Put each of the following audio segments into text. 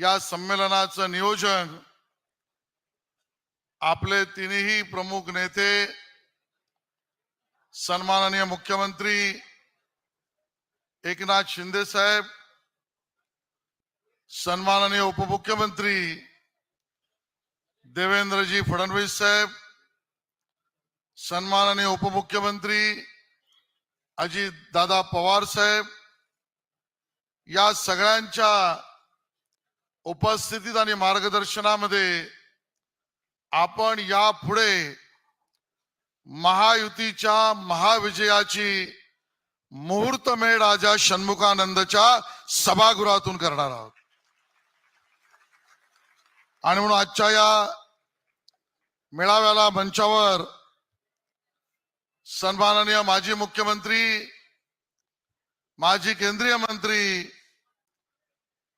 या संमेलनाचं नियोजन आपले तिन्ही प्रमुख नेते सन्माननीय मुख्यमंत्री एकनाथ शिंदे साहेब सन्माननीय उपमुख्यमंत्री देवेंद्रजी फडणवीस साहेब सन्माननीय उपमुख्यमंत्री अजित दादा पवार साहेब या सगळ्यांच्या उपस्थितीत आणि मार्गदर्शनामध्ये आपण यापुढे महायुतीच्या महाविजयाची मुहूर्तमेढ राजा षण्मुखानंदच्या सभागृहातून करणार आहोत. आणि म्हणून आजच्या या मेळाव्याला मंचावर सन्माननीय माजी मुख्यमंत्री माजी केंद्रीय मंत्री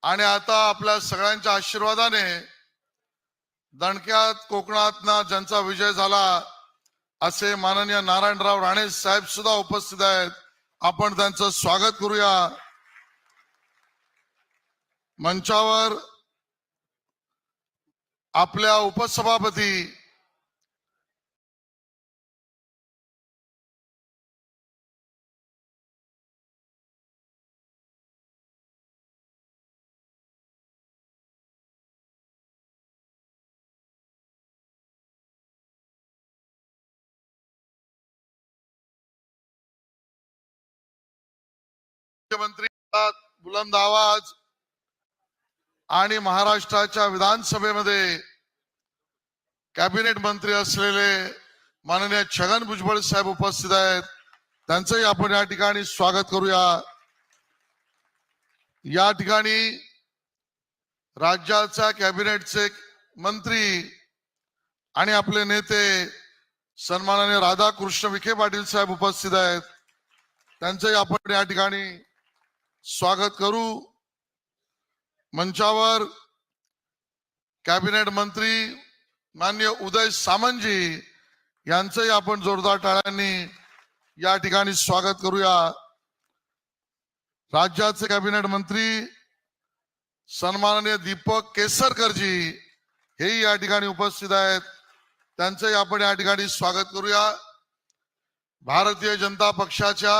आणि आता आपल्या सगळ्यांच्या आशीर्वादाने दणक्यात कोकणात ज्यांचा विजय झाला असे माननीय नारायणराव राणे साहेब सुद्धा उपस्थित आहेत. आपण त्यांचं स्वागत करूया. मंचावर आपल्या उपसभापती मुख्यमंत्री बुलंद आवाज. आणि महाराष्ट्राच्या विधानसभेमध्ये कॅबिनेट मंत्री असलेले माननीय छगन भुजबळ साहेब उपस्थित आहेत. त्यांचंही आपण या ठिकाणी स्वागत करूया. या ठिकाणी राज्याच्या कॅबिनेटचे मंत्री आणि आपले नेते सन्माननीय राधाकृष्ण विखे पाटील साहेब उपस्थित आहेत. त्यांचंही आपण या ठिकाणी स्वागत करू मंचावर कॅबिनेट मंत्री मान्य उदय सामंतजी यांचंही आपण जोरदार टाळ्यांनी या ठिकाणी स्वागत करूया. राज्याचे कॅबिनेट मंत्री सन्माननीय दीपक केसरकरजी हेही या ठिकाणी उपस्थित आहेत. त्यांचंही आपण या ठिकाणी स्वागत करूया. भारतीय जनता पक्षाच्या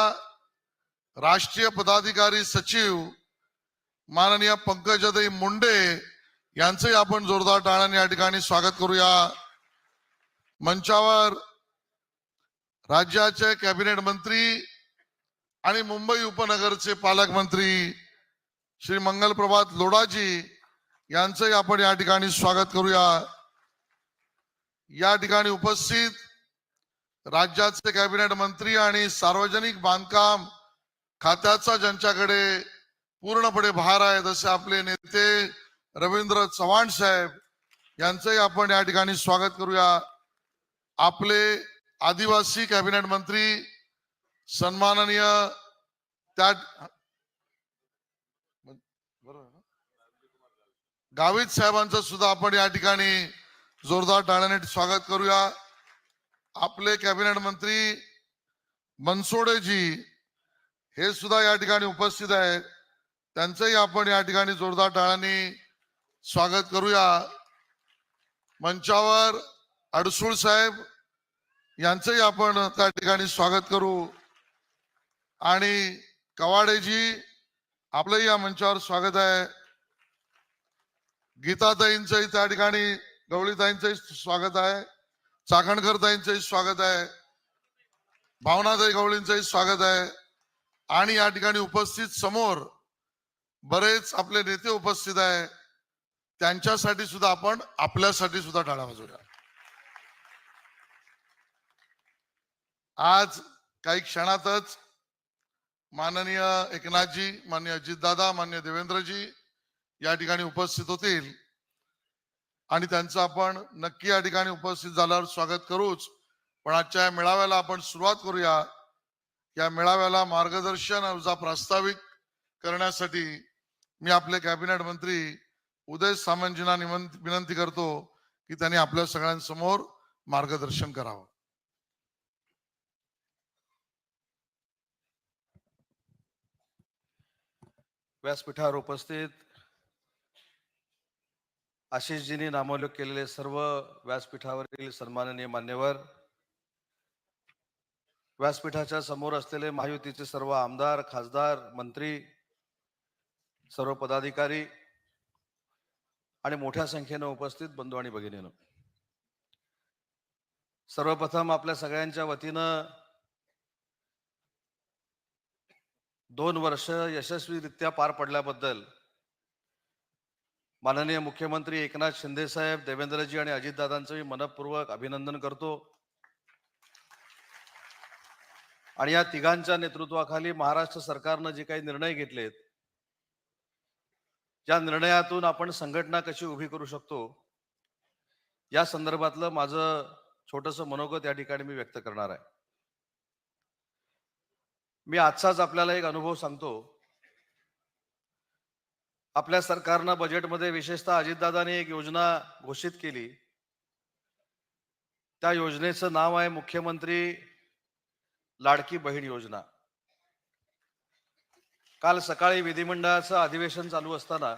राष्ट्रीय पदाधिकारी सचिव माननीय पंकजाताई मुंडे यांचंही आपण जोरदार टाळ्याने या ठिकाणी स्वागत करूया. मंचावर राज्याचे कॅबिनेट मंत्री आणि मुंबई उपनगरचे पालकमंत्री श्री मंगलप्रभात लोडाजी यांचंही आपण या ठिकाणी स्वागत करूया. या ठिकाणी उपस्थित राज्याचे कॅबिनेट मंत्री आणि सार्वजनिक बांधकाम खात्याचा ज्यांच्याकडे पूर्णपणे भार आहे जसे आपले नेते रवींद्र चव्हाण साहेब यांचंही आपण या ठिकाणी स्वागत करूया. आपले आदिवासी कॅबिनेट मंत्री सन्माननीय त्या गावित साहेबांचं सुद्धा आपण या ठिकाणी जोरदार टाळ्याने स्वागत करूया. आपले कॅबिनेट मंत्री बनसोडेजी हे सुद्धा या ठिकाणी उपस्थित आहेत. त्यांचंही आपण या ठिकाणी जोरदार टाळांनी स्वागत करूया. मंचावर अडसूळ साहेब यांचंही आपण त्या ठिकाणी स्वागत करू. आणि कवाडेजी आपलंही या मंचावर स्वागत आहे. गीताताईंचंही त्या ठिकाणी गवळीताईंचंही स्वागत आहे. चाकणकरताईंचंही स्वागत आहे. भावनाताई गवळींचंही स्वागत आहे. आणि या ठिकाणी उपस्थित समोर बरेच आपले नेते उपस्थित आहे त्यांच्यासाठी सुद्धा आपण आपल्यासाठी सुद्धा टाळा वाजवूया. आज काही क्षणातच माननीय एकनाथजी मान्य अजितदादा मान्य देवेंद्रजी या ठिकाणी उपस्थित होतील. आणि त्यांचं आपण नक्की या ठिकाणी उपस्थित झाल्यावर स्वागत करूच. पण आजच्या मेळाव्याला आपण सुरुवात करूया. या मेळाव्याला मार्गदर्शन अर्जा प्रास्ताविक करण्यासाठी मी आपले कॅबिनेट मंत्री उदय सामंतजींना विनंती करतो की त्यांनी आपल्या सगळ्यांसमोर मार्गदर्शन करावं. व्यासपीठावर उपस्थित आशिषजींनी नामोल्लेख केलेले सर्व व्यासपीठावरील सन्माननीय मान्यवर व्यासपीठाच्या समोर असलेले महायुतीचे सर्व आमदार खासदार मंत्री सर्व पदाधिकारी आणि मोठ्या संख्येनं उपस्थित बंधू आणि भगिनीनं. सर्वप्रथम आपल्या सगळ्यांच्या वतीनं दोन वर्ष यशस्वीरित्या पार पडल्याबद्दल माननीय मुख्यमंत्री एकनाथ शिंदे साहेब देवेंद्रजी आणि अजितदादांचं मी मनपूर्वक अभिनंदन करतो. आणि या तिघांच्या नेतृत्वाखाली महाराष्ट्र सरकारनं जे काही निर्णय घेतलेत ज्या निर्णयातून आपण संघटना कशी उभी करू शकतो या संदर्भातलं माझं छोटस मनोगत या ठिकाणी मी व्यक्त करणार आहे. मी आजचाच आपल्याला एक अनुभव सांगतो. आपल्या सरकारनं बजेटमध्ये विशेषतः अजितदादांनी एक योजना घोषित केली. त्या योजनेचं नाव आहे मुख्यमंत्री लाडकी बहीण योजना. काल सकाळी विधिमंडळाचं अधिवेशन चालू असताना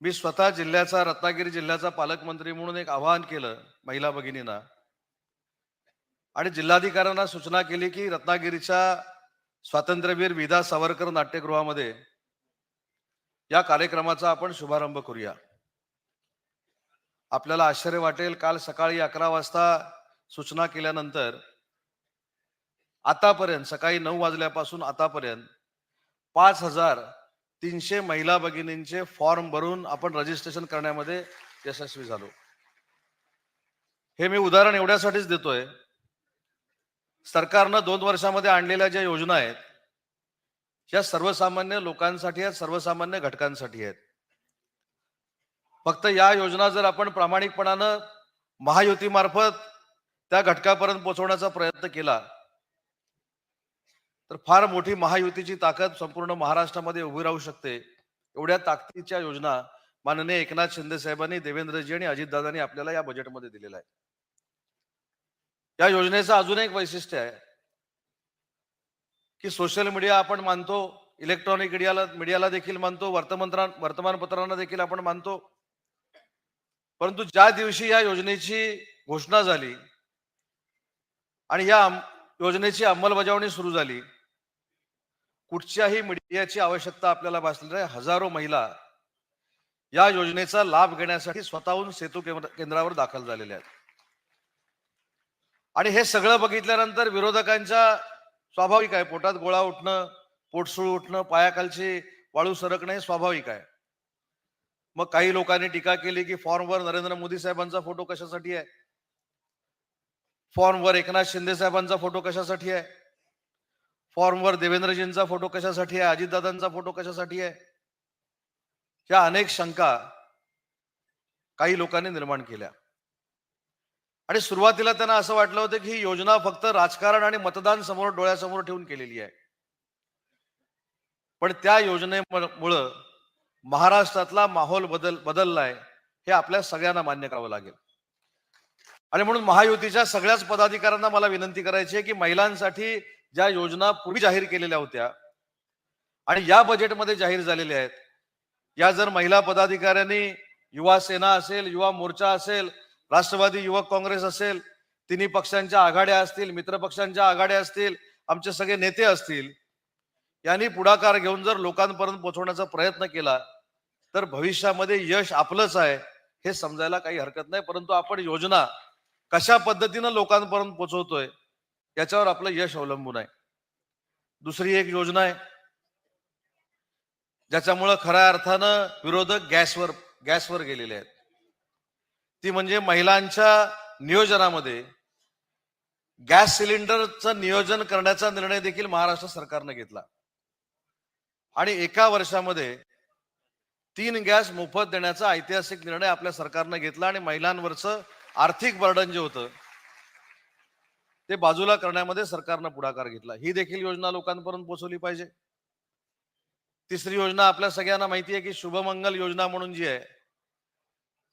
मी स्वतः जिल्ह्याचा रत्नागिरी जिल्ह्याचा पालकमंत्री म्हणून एक आवाहन केलं महिला भगिनींना. आणि जिल्हाधिकाऱ्यांना सूचना केली की रत्नागिरीच्या स्वातंत्र्यवीर विदा सावरकर नाट्यगृहामध्ये या कार्यक्रमाचा आपण शुभारंभ करूया. आपल्याला आश्चर्य वाटेल काल सकाळी अकरा वाजता सूचना केल्यानंतर आतापर्यंत सकाळी नऊ वाजल्यापासून आतापर्यंत पाच हजार तीनशे महिला भगिनींचे फॉर्म भरून आपण रजिस्ट्रेशन करण्यामध्ये यशस्वी झालो. हे मी उदाहरण एवढ्यासाठीच देतोय. सरकारनं दोन वर्षामध्ये आणलेल्या ज्या योजना आहेत या सर्वसामान्य लोकांसाठी आहेत सर्वसामान्य घटकांसाठी आहेत. फक्त या योजना जर आपण प्रामाणिकपणानं महायुतीमार्फत त्या घटकापर्यंत पोहोचवण्याचा प्रयत्न केला तर फार मोठी महायुतीची ताकद संपूर्ण महाराष्ट्रामध्ये उभी राहू शकते. एवढ्या ताकदीच्या योजना माननीय एकनाथ शिंदे साहेबांनी देवेंद्रजी आणि अजितदादांनी आपल्याला या बजेटमध्ये दिलेला आहे. या योजनेचं अजून एक वैशिष्ट्य आहे की सोशल मीडिया आपण मानतो इलेक्ट्रॉनिक मीडियाला मीडियाला देखील मानतो वर्तमानपत्रां वर्तमानपत्रांना देखील आपण मानतो. परंतु ज्या दिवशी या योजनेची घोषणा झाली आणि या योजनेची अंमलबजावणी सुरू झाली कुठच्याही मीडियाची आवश्यकता आपल्याला भासली नाही. हजारो महिला या योजनेचा लाभ घेण्यासाठी स्वतःहून सेतू केंद्रावर दाखल झालेल्या आहेत. आणि हे सगळं बघितल्यानंतर विरोधकांच्या स्वाभाविक आहे. पोटात गोळा उठणं पोटसूळ उठणं पायाखालची वाळू सरकणं हे स्वाभाविक आहे. मग काही लोकांनी टीका केली की फॉर्मवर नरेंद्र मोदी साहेबांचा फोटो कशासाठी आहे? फॉर्मवर एकनाथ शिंदे साहेबांचा फोटो कशासाठी आहे? फॉर्मवर देवेंद्रजींचा फोटो कशासाठी आहे? अजितदादांचा फोटो कशासाठी आहे? या अनेक शंका काही लोकांनी निर्माण केल्या. आणि सुरुवातीला त्यांना असं वाटलं होतं की ही योजना फक्त राजकारण आणि मतदान समोर डोळ्यासमोर ठेवून केलेली आहे. पण त्या योजनेमुळं महाराष्ट्रातला माहोल बदल बदललाय हे आपल्या सगळ्यांना मान्य करावं लागेल. आणि म्हणून महायुतीच्या सगळ्याच पदाधिकाऱ्यांना मला विनंती करायची आहे की महिलांसाठी ज्या योजना पूर्वी जाहीर केलेल्या होत्या आणि या बजेटमध्ये जाहीर झालेल्या आहेत या जर महिला पदाधिकाऱ्यांनी युवा सेना असेल युवा मोर्चा असेल राष्ट्रवादी युवक काँग्रेस असेल तिन्ही पक्षांच्या आघाड्या असतील मित्रपक्षांच्या आघाड्या असतील आमचे सगळे नेते असतील यांनी पुढाकार घेऊन जर लोकांपर्यंत पोहोचवण्याचा प्रयत्न केला तर भविष्यामध्ये यश आपलंच आहे हे समजायला काही हरकत नाही. परंतु आपण योजना कशा पद्धतीनं लोकांपर्यंत पोहोचवतोय याच्यावर आपलं यश अवलंबून आहे. दुसरी एक योजना आहे. ज्याच्यामुळं खऱ्या अर्थानं विरोधक गॅसवर गॅसवर गेलेले आहेत. ती म्हणजे महिलांच्या नियोजनामध्ये गॅस सिलेंडरचं नियोजन करण्याचा निर्णय देखील महाराष्ट्र सरकारनं घेतला. आणि एका वर्षामध्ये तीन गॅस मोफत देण्याचा ऐतिहासिक निर्णय आपल्या सरकारनं घेतला आणि महिलांवरचं आर्थिक बर्डन जे होतं ते बाजूला करण्यामध्ये सरकारनं पुढाकार घेतला. ही देखील योजना लोकांपर्यंत पोहोचवली पाहिजे. तिसरी योजना आपल्या सगळ्यांना माहिती आहे की शुभमंगल योजना म्हणून जी आहे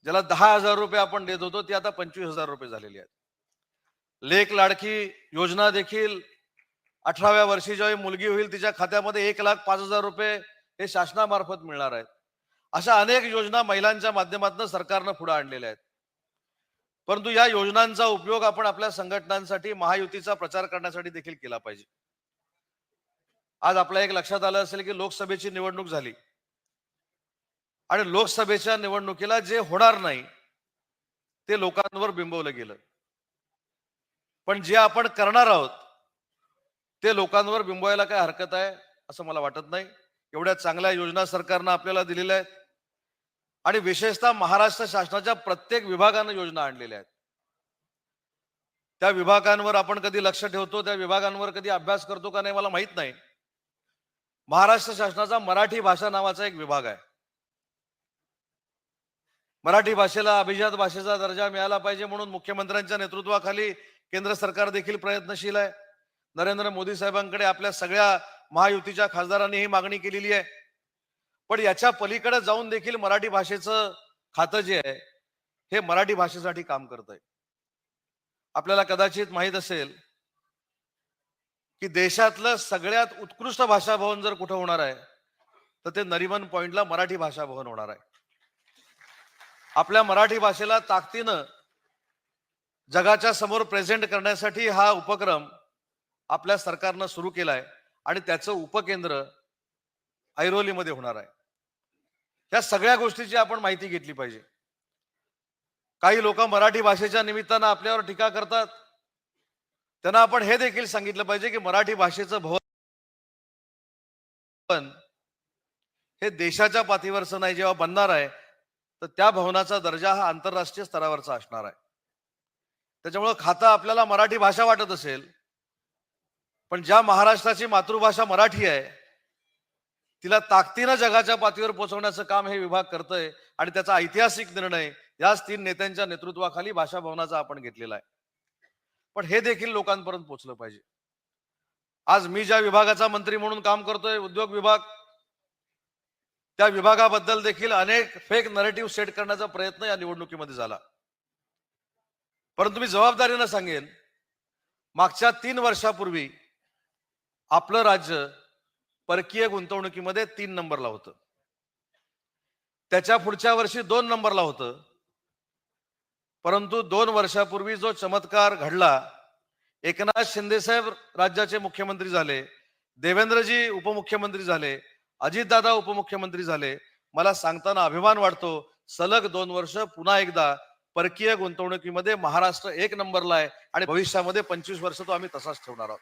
ज्याला दहा हजार रुपये आपण देत होतो ती आता पंचवीस हजार रुपये झालेली आहेत. लेख लाडकी योजना देखील अठराव्या वर्षी जेव्हा मुलगी होईल तिच्या खात्यामध्ये एक लाख पाच हजार रुपये हे शासनामार्फत मिळणार आहेत. अशा अनेक योजना महिलांच्या माध्यमातून सरकारनं पुढे आणलेल्या आहेत. परंतु या योजनांचा उपयोग आपण आपल्या संघटनांसाठी महायुतीचा प्रचार करण्यासाठी देखील केला पाहिजे. आज आपल्या एक लक्षात आलं असेल की लोकसभेची निवडणूक झाली. आणि लोकसभेच्या निवडणुकीला जे होणार नाही ते लोकांवर बिंबवलं गेलं. पण जे आपण करणार आहोत ते लोकांवर बिंबवायला काय हरकत आहे असं मला वाटत नाही. एवढ्या चांगल्या योजना सरकारनं आपल्याला दिलेल्या आहेत. आणि विशेषतः महाराष्ट्र शासनाच्या प्रत्येक विभागानं योजना आणलेल्या आहेत. त्या विभागांवर आपण कधी लक्ष ठेवतो त्या विभागांवर कधी अभ्यास करतो का नाही मला माहीत नाही. महाराष्ट्र शासनाचा मराठी भाषा नावाचा एक विभाग आहे. मराठी भाषेला अभिजात भाषेचा दर्जा मिळाला पाहिजे म्हणून मुख्यमंत्र्यांच्या नेतृत्वाखाली केंद्र सरकार देखील प्रयत्नशील आहे. नरेंद्र मोदी साहेबांकडे आपल्या सगळ्या महायुतीच्या खासदारांनी ही मागणी केलेली आहे. पण याच्या पलीकडे जाऊन देखील मराठी भाषेचं खातं जे आहे हे मराठी भाषेसाठी काम करत आहे आपल्याला कदाचित माहीत असेल की देशातलं सगळ्यात उत्कृष्ट भाषा भवन जर कुठं होणार आहे तर ते नरिमन पॉइंटला मराठी भाषा भवन होणार आहे. आपल्या मराठी भाषेला ताकदीनं जगाच्या समोर प्रेझेंट करण्यासाठी हा उपक्रम आपल्या सरकारनं सुरू केलाय आणि त्याचं उपकेंद्र ऐरोलीमध्ये होणार आहे. या सगळ्या गोष्टीची आपण माहिती घेतली पाहिजे. काही लोक मराठी भाषेच्या निमित्तानं आपल्यावर टीका करतात. त्यांना आपण हे देखील सांगितलं पाहिजे की मराठी भाषेचं भवन हे देशाच्या पातळीवरचं नाही जेव्हा बनणार आहे तर त्या भवनाचा दर्जा हा आंतरराष्ट्रीय स्तरावरचा असणार आहे. त्याच्यामुळं खातं आपल्याला मराठी भाषा वाटत असेल पण ज्या महाराष्ट्राची मातृभाषा मराठी आहे तिला ताकदीनं जगाच्या पातळीवर पोहोचवण्याचं काम हे विभाग करतंय आणि त्याचा ऐतिहासिक निर्णय याच तीन नेत्यांच्या नेतृत्वाखाली भाषा भवनाचा आपण घेतलेला आहे. पण हे देखील लोकांपर्यंत पोहोचलं पाहिजे. आज मी ज्या विभागाचा मंत्री म्हणून काम करतोय उद्योग विभाग त्या विभागाबद्दल देखील अनेक फेक नरेटिव्ह सेट करण्याचा प्रयत्न या निवडणुकीमध्ये झाला. परंतु मी जबाबदारीनं सांगेन मागच्या तीन वर्षापूर्वी आपलं राज्य परकीय गुंतवणुकीमध्ये तीन नंबरला होतं. त्याच्या पुढच्या वर्षी दोन नंबरला होतं. परंतु दोन वर्षापूर्वी जो चमत्कार घडला एकनाथ शिंदेसाहेब राज्याचे मुख्यमंत्री झाले देवेंद्रजी उपमुख्यमंत्री झाले अजितदादा उपमुख्यमंत्री झाले मला सांगताना अभिमान वाटतो सलग दोन वर्ष पुन्हा एकदा परकीय गुंतवणुकीमध्ये महाराष्ट्र एक नंबरला आहे आणि भविष्यामध्ये पंचवीस वर्ष तो आम्ही तसाच ठेवणार आहोत.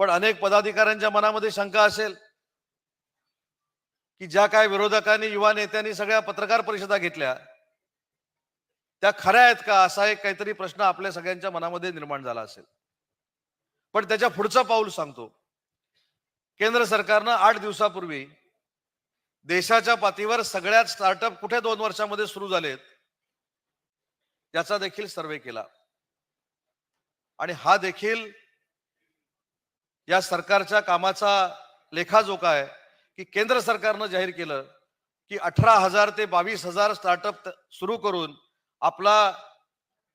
पण अनेक पदाधिकाऱ्यांच्या मनामध्ये शंका असेल की ज्या काय विरोधकांनी युवा नेत्यांनी सगळ्या पत्रकार परिषदा घेतल्या त्या खऱ्या आहेत का? असा एक काहीतरी प्रश्न आपल्या सगळ्यांच्या मनामध्ये निर्माण झाला असेल. पण त्याच्या पुढचं पाऊल सांगतो. केंद्र सरकारनं आठ दिवसापूर्वी देशाच्या पातळीवर सगळ्यात स्टार्टअप कुठे दोन वर्षामध्ये सुरू झालेत याचा देखील सर्वे केला. आणि हा देखील या सरकारच्या कामाचा लेखाजोखा आहे की केंद्र सरकारनं जाहीर केलं की अठरा हजार ते बावीस हजार स्टार्टअप सुरू करून आपला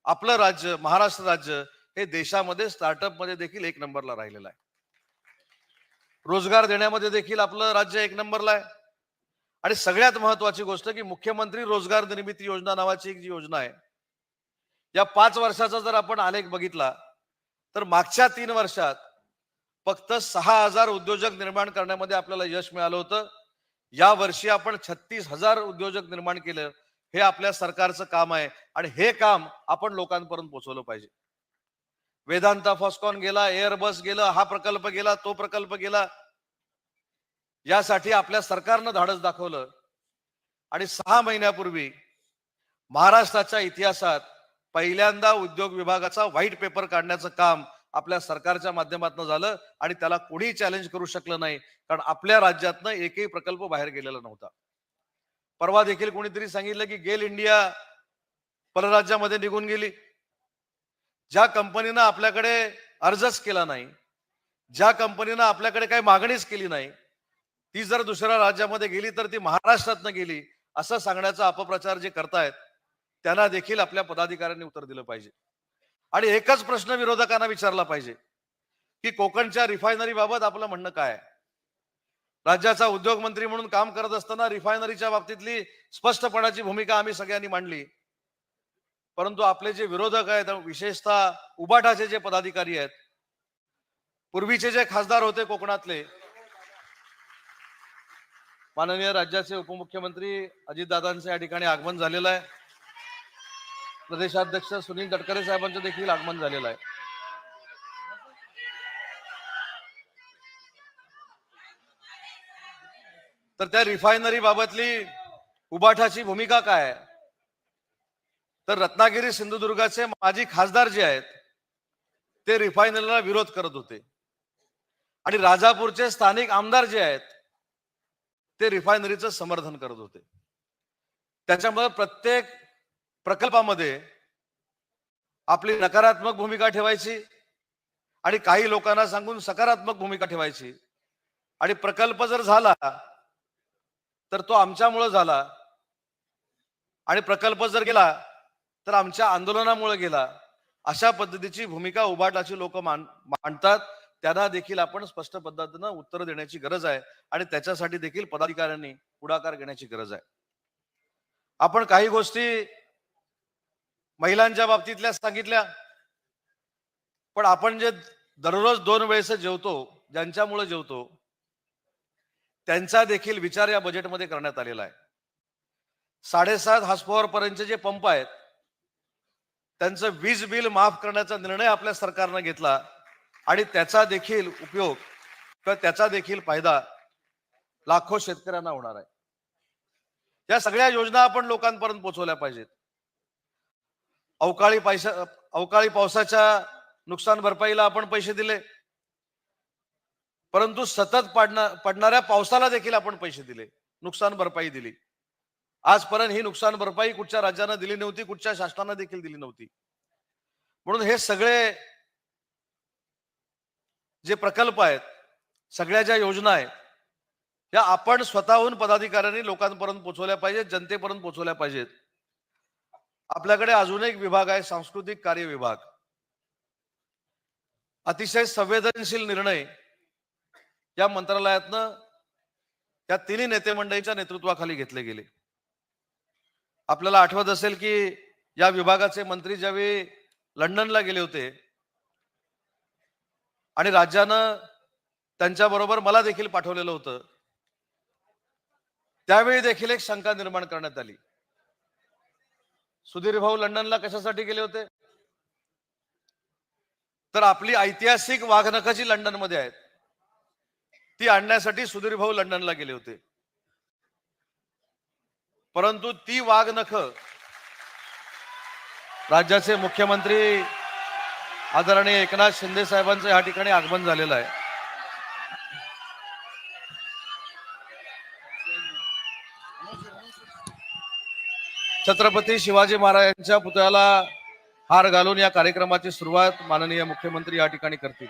आपलं राज्य महाराष्ट्र राज्य हे देशामध्ये स्टार्टअपमध्ये देखील एक नंबरला राहिलेलं आहे. रोजगार देण्यामध्ये देखील आपलं राज्य एक नंबरला आहे. आणि सगळ्यात महत्वाची गोष्ट की मुख्यमंत्री रोजगार निर्मिती योजना नावाची एक जी योजना आहे. या पाच वर्षाचा जर आपण आलेख बघितला तर मागच्या तीन वर्षात फक्त सहा हजार उद्योजक निर्माण करण्यामध्ये आपल्याला यश मिळालं होतं. या वर्षी आपण छत्तीस हजार उद्योजक निर्माण केलं हे आपल्या सरकारचं काम आहे आणि हे काम आपण लोकांपर्यंत पोहोचवलं पाहिजे. वेदांता फॉस्कॉन गेला एअरबस गेला हा प्रकल्प गेला तो प्रकल्प गेला. यासाठी आपल्या सरकारनं धाडस दाखवलं. आणि सहा महिन्यापूर्वी महाराष्ट्राच्या इतिहासात पहिल्यांदा उद्योग विभागाचा व्हाईट पेपर काढण्याचं काम आपल्या सरकारच्या माध्यमातून झालं आणि त्याला कोणीही चॅलेंज करू शकलं नाही. कारण आपल्या राज्यातनं एकही प्रकल्प बाहेर गेलेला नव्हता. परवा देखील कोणीतरी सांगितलं की गेल इंडिया परराज्यामध्ये निघून गेली. ज्या कंपनीनं आपल्याकडे अर्जच केला नाही ज्या कंपनीनं आपल्याकडे काही मागणीच केली नाही ती जर दुसऱ्या राज्यामध्ये गेली तर ती महाराष्ट्रातनं गेली असं सांगण्याचा अपप्रचार जे करतायत त्यांना देखील आपल्या पदाधिकाऱ्यांनी उत्तर दिलं पाहिजे. आणि एकच प्रश्न विरोधकांना विचारला पाहिजे की कोकणच्या रिफायनरी बाबत आपलं म्हणणं काय आहे? राज्याचा उद्योग मंत्री म्हणून काम करत असताना रिफायनरीच्या बाबतीतली स्पष्टपणाची भूमिका आम्ही सगळ्यांनी मांडली. परंतु आपले जे विरोधक आहेत विशेषतः उबाटाचे जे पदाधिकारी आहेत पूर्वीचे जे खासदार होते कोकणातले माननीय राज्याचे उपमुख्यमंत्री अजितदादांचं या ठिकाणी आगमन झालेलं आहे. प्रदेशाध्यक्ष सुनील तटकरे साहेबांचं देखील आगमन झालेलं आहे. तर त्या रिफायनरी बाबतली उबाठाची भूमिका काय आहे? तर रत्नागिरी सिंधुदुर्गाचे माजी खासदार जे आहेत ते रिफायनरीला विरोध करत होते. आणि राजापूरचे स्थानिक आमदार जे आहेत ते रिफायनरीचं समर्थन करत होते. त्याच्यामुळे प्रत्येक प्रकल्पामध्ये आपली नकारात्मक भूमिका ठेवायची आणि काही लोकांना सांगून सकारात्मक भूमिका ठेवायची. आणि प्रकल्प जर झाला तर तो आमच्यामुळं झाला. आणि प्रकल्प जर गेला तर आमच्या आंदोलनामुळे गेला. अशा पद्धतीची भूमिका उभाटाची लोक मान मांडतात. त्यांना देखील आपण स्पष्ट पद्धतीनं उत्तर देण्याची गरज आहे. आणि त्याच्यासाठी देखील पदाधिकाऱ्यांनी पुढाकार घेण्याची गरज आहे. आपण काही गोष्टी महिलांच्या बाबतीतल्या सांगितल्या. पण आपण जे दररोज दोन वेळेस जेवतो ज्यांच्यामुळे जेवतो त्यांचा देखील विचार या बजेटमध्ये करण्यात आलेला आहे. साडेसात हासपॉवर पर्यंतचे जे पंप आहेत त्यांचं वीज बिल माफ करण्याचा निर्णय आपल्या सरकारनं घेतला आणि त्याचा देखील उपयोग किंवा त्याचा देखील फायदा लाखो शेतकऱ्यांना होणार आहे. या सगळ्या योजना आपण लोकांपर्यंत पोहोचवल्या पाहिजेत. अवकाळी पैसा अवकाळी पावसाच्या नुकसान भरपाईला आपण पैसे दिले. परंतु सतत पडणार पडणाऱ्या पावसाला देखील आपण पैसे दिले. नुकसान भरपाई दिली. आजपर्यंत ही नुकसान भरपाई कुठच्या राज्यानं दिली नव्हती कुठच्या शासनानं देखील दिली नव्हती. म्हणून हे सगळे जे प्रकल्प आहेत सगळ्या ज्या योजना आहेत या आपण स्वतःहून पदाधिकाऱ्यांनी लोकांपर्यंत पोहोचवल्या पाहिजेत जनतेपर्यंत पोहोचवल्या पाहिजेत. आपल्याकडे अजून एक विभाग आहे सांस्कृतिक कार्य विभाग. अतिशय संवेदनशील निर्णय या मंत्रालयातनं या तिन्ही नेते मंडळीच्या नेतृत्वाखाली घेतले गेले. आपल्याला आठवत असेल की या विभागाचे मंत्री ज्यावेळी लंडनला गेले होते आणि राज्यानं त्यांच्या बरोबर मला देखील पाठवलेलं होतं त्यावेळी देखील एक शंका निर्माण करण्यात आली. सुधीर भाऊ लंडनला कशासाठी गेले होते? तर आपली ऐतिहासिक वाघनखं जी लंडनमध्ये आहेत. ती आणण्यासाठी सुधीर भाऊ लंडनला गेले होते. परंतु ती वाघनख राज्याचे मुख्यमंत्री आदरणीय एकनाथ शिंदे साहेबांचं या ठिकाणी आगमन झालेलं आहे. छत्रपती शिवाजी महाराजांच्या पुतळ्याला हार घालून या कार्यक्रमाची सुरुवात माननीय मुख्यमंत्री या ठिकाणी करतील.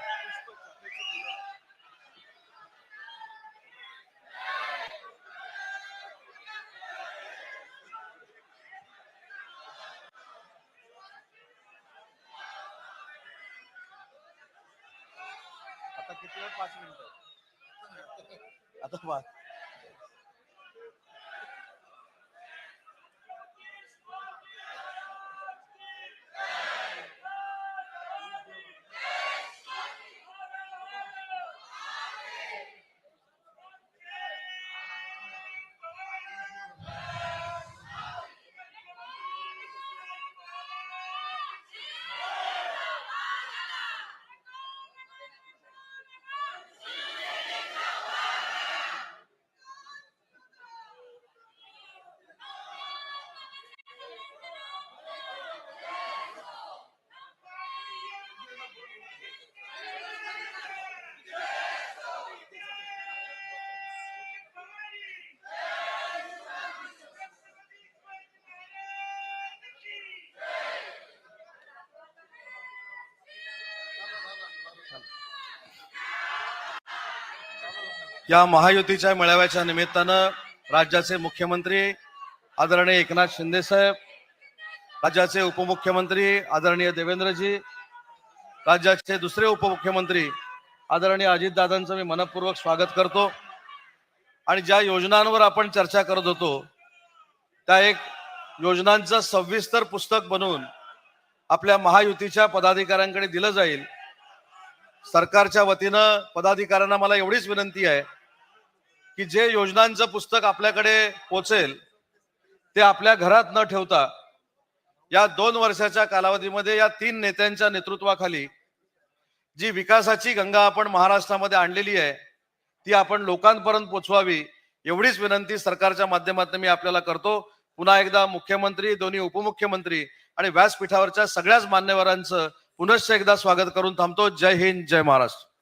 या महायुतीच्या मेळाव्याच्या निमित्तानं राज्याचे मुख्यमंत्री आदरणीय एकनाथ शिंदे साहेब राज्याचे उपमुख्यमंत्री आदरणीय देवेंद्रजी राज्याचे दुसरे उपमुख्यमंत्री आदरणीय अजितदादांचं मी मनपूर्वक स्वागत करतो. आणि ज्या योजनांवर आपण चर्चा करत होतो त्या एक योजनांचं सविस्तर पुस्तक बनवून आपल्या महायुतीच्या पदाधिकाऱ्यांकडे दिलं जाईल. सरकारच्या वतीनं पदाधिकाऱ्यांना मला एवढीच विनंती आहे की जे योजनांचं पुस्तक आपल्याकडे पोचेल ते आपल्या घरात न ठेवता या दोन वर्षाच्या कालावधीमध्ये या तीन नेत्यांच्या नेतृत्वाखाली जी विकासाची गंगा आपण महाराष्ट्रामध्ये आणलेली आहे ती आपण लोकांपर्यंत पोचवावी एवढीच विनंती सरकारच्या माध्यमातून मी आपल्याला करतो. पुन्हा एकदा मुख्यमंत्री दोन्ही उपमुख्यमंत्री आणि व्यासपीठावरच्या सगळ्याच मान्यवरांचं पुनश्च एकदा स्वागत करून थांबतो. जय हिंद जय महाराष्ट्र.